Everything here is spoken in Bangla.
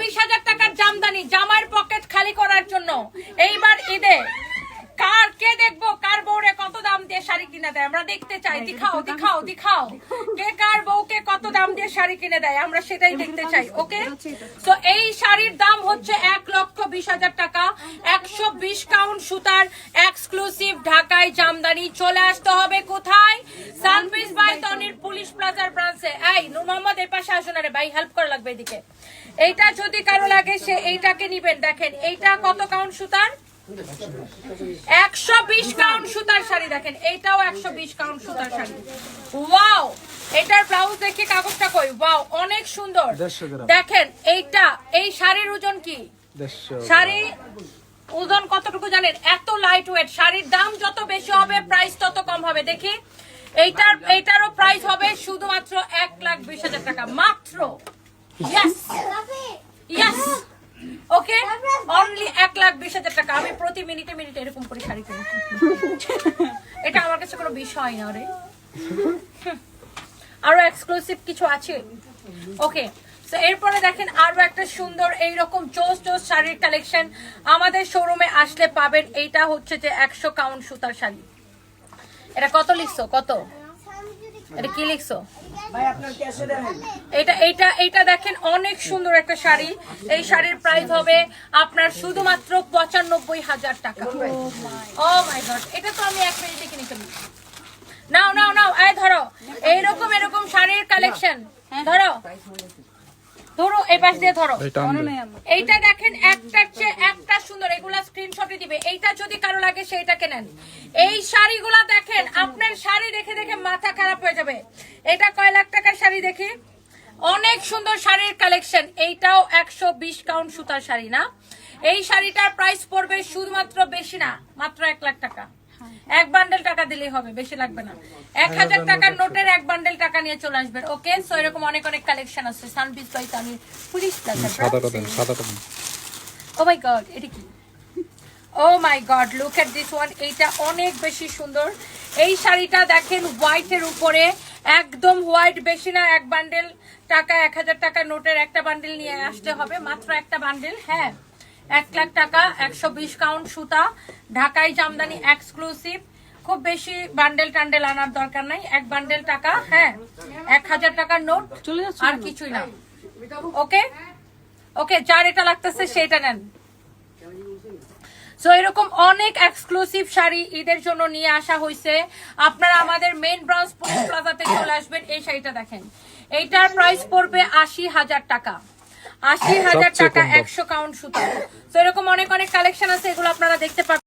বিশ হাজার টাকার জামদানি জামার পকেট খালি করার জন্য। এইবার ঈদে কার কে দেখব? কার বউরে কত দাম দিয়ে শাড়ি কিনে দেয়? আমরা দেখতে চাই। দিখাও দিখাও দিখাও। কে কার বউকে শাড়ি কিনে দেয় আমরা সেটাই দেখতে চাই ওকে তো এই শাড়ির দাম হচ্ছে এক লক্ষ বিশ হাজার টাকা একশো বিশ কাউন্ট সুতার এক্সক্লুসিভ ঢাকায় জামদানি। চলে আসতে হবে কোথায়? সানপিস বাই তনির পুলিশ প্লাজার ব্রাঞ্চে এই নূর মোহাম্মদ এই পাশে আসুন আরে ভাই হেল্প করা লাগবে এদিকে। এইটা যদি কারও লাগে সে এইটাকে নিবেন। দেখেন এইটা কত কাউন্ট সুতার? একশো বিশ কাউন্ট সুতার শাড়ি দেখেন এইটাও একশো বিশ কাউন্ট সুতার শাড়ি। ওয়াও এটার ব্লাউজ দেখি কাগজটা কই ওয়াও অনেক সুন্দর দেখেন এইটা এই শাড়ির ওজন কি শাড়ি ওজন কতটুকু জানেন এত লাইট ওয়েট শাড়ির দাম যত বেশি হবে প্রাইস তত কম হবে দেখি এইটার এইটারও প্রাইস হবে শুধুমাত্র এক লাখ বিশ হাজার টাকা মাত্র ইয়েস ইয়েস ওকে অনলি এক লাখ বিশ হাজার টাকা আমি প্রতি মিনিটে মিনিটে এরকম করে শাড়ি কিনি এটা আমার কাছে কোনো বিষয় না রে। আরও এক্সক্লুসিভ কিছু আছে? ওকে তো এরপরে দেখেন আরও একটা সুন্দর এইরকম চোস চোস শাড়ির কালেকশন আমাদের শোরুমে আসলে পাবেন। এইটা হচ্ছে যে একশো কাউন্ট সুতার শাড়ি। এটা কত লিখছো? কত? এটা কি লিখছো? এটা এটা এটা দেখেন অনেক সুন্দর একটা শাড়ি। এই শাড়ির প্রাইস হবে আপনার শুধুমাত্র পঁচানব্বই হাজার টাকা। ও মাই গড এটা তো আমি এক মিনিটে কিনে ফেলি নাও নাও নাও এই ধরো এইরকম এরকম শাড়ির কালেকশন ধরো। ধরো এই পাশ দিয়ে ধরো। এইটা দেখেন একটার চেয়ে একটা সুন্দর এগুলা স্ক্রিনশটে দিবে। এইটা যদি কারও লাগে সেইটাকে নেন। এই শাড়িগুলা দেখেন আপনার শাড়ি দেখে দেখে মাথা খারাপ হয়ে যাবে। এটা কয় লাখ টাকার শাড়ি দেখি? অনেক সুন্দর শাড়ির কালেকশন এইটাও একশো বিশ কাউন্ট সুতার শাড়ি না? এই শাড়িটার প্রাইস পড়বে শুধুমাত্র বেশি না মাত্র এক লাখ টাকা। এক বান্ডেল টাকা দিলেই হবে বেশি লাগবে না। এক হাজার টাকার নোটের এক বান্ডেল টাকা নিয়ে চলে আসবেন ওকে সো এরকম অনেক অনেক কালেকশন আছে। সানবিজ by Tani polish oh my god এটা কি? ও my god look at this one এইটা অনেক বেশি সুন্দর। এই শাড়িটা দেখেন হোয়াইটের উপরে একদম হোয়াইট বেশি না এক বান্ডেল টাকা এক হাজার টাকা নোটের একটা বান্ডেল নিয়ে আসতে হবে। মাত্র একটা বান্ডেল হ্যাঁ। এক লাখ টাকা একশো বিশ কাউন্ট সুতা ঢাকাই জামদানি এক্সক্লুসিভ খুব বেশি বান্ডেল টান্ডেল আনার দরকার নাই। এক বান্ডেল টাকা হ্যাঁ এক হাজার টাকার নোট আর কিছুই না। ওকে? ওকে যার এটা লাগতেছে সেটা নেন। সো এরকম অনেক এক্সক্লুসিভ শাড়ি ঈদের জন্য নিয়ে আসা হয়েছে আপনারা আমাদের মেইন ব্রাঞ্চ পুলিশ প্লাজাতে চলে আসবেন। এই শাড়িটা দেখেন। এইটার প্রাইস পড়বে আশি হাজার টাকা। আশি হাজার টাকা একশো কাউন্ট সুতা। তো এরকম অনেক অনেক কালেকশন আছে এগুলো আপনারা দেখতে পাবেন।